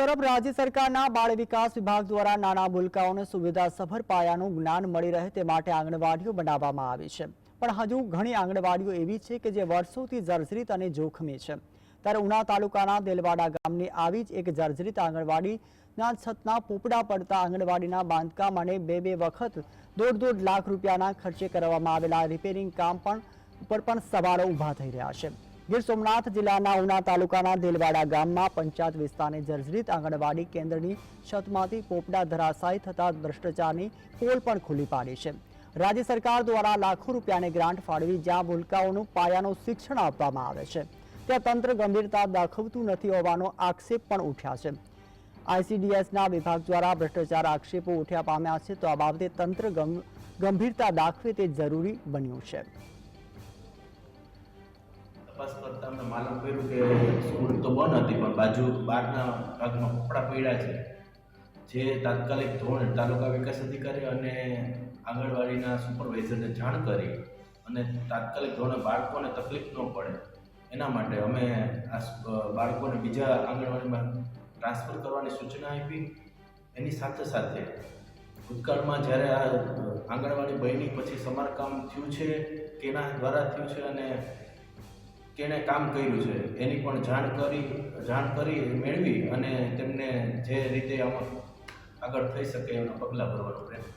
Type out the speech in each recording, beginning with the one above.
તરફ રાજ્ય સરકારના બાળ વિકાસ વિભાગ દ્વારા નાના ભૂલકાઓને સુવિધાસભર પાયાનું જ્ઞાન મળી રહે તે માટે આંગણવાડીઓ બનાવવામાં આવી છે. પણ હજુ ઘણી આંગણવાડીઓ એવી છે કે જે વર્ષોથી જર્જરિત અને જોખમી છે. ત્યારે ઉના તાલુકાના દેલવાડા ગામની આવી જ એક જર્જરિત આંગણવાડીના છતના પોપડા પડતા આંગણવાડીના બાંધકામ અને બે બે વખત દોઢ દોઢ લાખ રૂપિયાના ખર્ચે કરવામાં આવેલા રિપેરિંગ કામ પણ ઉપર પણ સવાલો ઊભા થઈ રહ્યા છે. ગીર સોમનાથ જિલ્લાના ઉના તાલુકાના દેલવાડા ગામમાં પંચાયત વિસ્તારની જર્જરિત આંગણવાડી કેન્દ્રની છતમાંથી પોપડા ધરાશાયી થતા ભ્રષ્ટાચારની પોલ પણ ખુલ્લી પાડી છે. રાજ્ય સરકાર દ્વારા લાખો રૂપિયાની ગ્રાન્ટ ફાળવી જ્યાં ભૂલકાઓનું પાયાનું શિક્ષણ આપવામાં આવે છે. ત્યાં તંત્ર ગંભીરતા દાખવતું નથી હોવાનો આક્ષેપ પણ ઉઠ્યા છે. આઈસીડીએસના વિભાગ દ્વારા ભ્રષ્ટાચાર આક્ષેપો ઉઠ્યા પામ્યા છે તો આ બાબતે તંત્ર ગંભીરતા દાખવે તે જરૂરી બન્યું છે. તપાસ કરતા અમને માલુમ કર્યું કે સ્કૂલ તો બંધ હતી, પણ બાજુ બહારના ભાગમાં કપડાં પડ્યા છે. જે તાત્કાલિક ધોરણે તાલુકા વિકાસ અધિકારી અને આંગણવાડીના સુપરવાઇઝરને જાણ કરી અને તાત્કાલિક ધોરણે બાળકોને તકલીફ ન પડે, એના માટે અમે આ બાળકોને બીજા આંગણવાડીમાં ટ્રાન્સફર કરવાની સૂચના આપી. એની સાથે સાથે ભૂતકાળમાં જ્યારે આ આંગણવાડી બની પછી સમારકામ થયું છે, કેના દ્વારા થયું છે અને કેણે કામ કર્યું છે, એની પણ જાણ કરી મેળવી અને તેમને જે રીતે આમાં આગળ થઈ શકે એના પગલાં ભરવાનો પ્રયત્ન.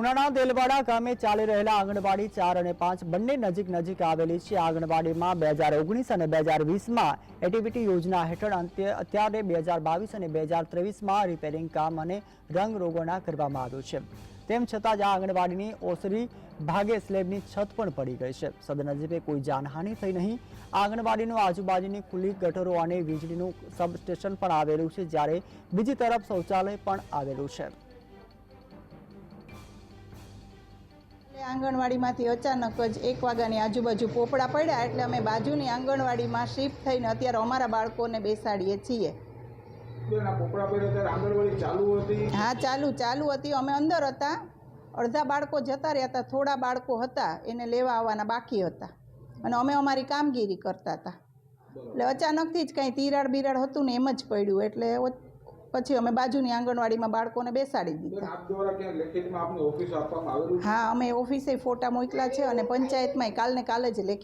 ઉનાના દેલવાડા ગામે ચાલી રહેલા આંગણવાડી ચાર અને પાંચ બંને નજીક નજીક આવેલી છે. આંગણવાડીમાં બે હજાર ઓગણીસ અને બે હજાર વીસમાં એટીવીટી યોજના હેઠળ અંતે અત્યારે બે હજાર બાવીસ અને બે હજાર ત્રેવીસમાં રિપેરિંગ કામ અને રંગ રોગોના કરવામાં આવ્યું છે. તેમ છતાં જ આ આંગણવાડીની ઓસરી ભાગે સ્લેબની છત પણ પડી ગઈ છે. સદનજીબે કોઈ જાનહાનિ થઈ નહીં. આંગણવાડીનું આજુબાજુની ખુલ્લી ગટરો અને વીજળીનું સબસ્ટેશન પણ આવેલું છે, જ્યારે બીજી તરફ શૌચાલય પણ આવેલું છે. આંગણવાડીમાંથી અચાનક જ એક વાગ્યાની આજુબાજુ પોપડા પડ્યા, એટલે અમે બાજુની આંગણવાડીમાં શિફ્ટ થઈને અત્યારે અમારા બાળકોને બેસાડીએ છીએ. હા ચાલુ ચાલુ હતી. અમે અંદર હતા. અડધા બાળકો જતા રહ્યા હતા થોડા બાળકો હતા. એને લેવા આવવાના બાકી હતા. અને અમે અમારી કામગીરી કરતા હતા. એટલે અચાનકથી જ કાંઈ તિરાડ બિરાડ હતું ને એમ જ પડ્યું. એટલે પછી અમે બાજુની આંગણવાડીમાં બાળકોને બેસાડી દીધા. હા અમે ઓફિસે ફોટા મોકલા છે અને પંચાયતમાં કાલને કાલે જ લેખી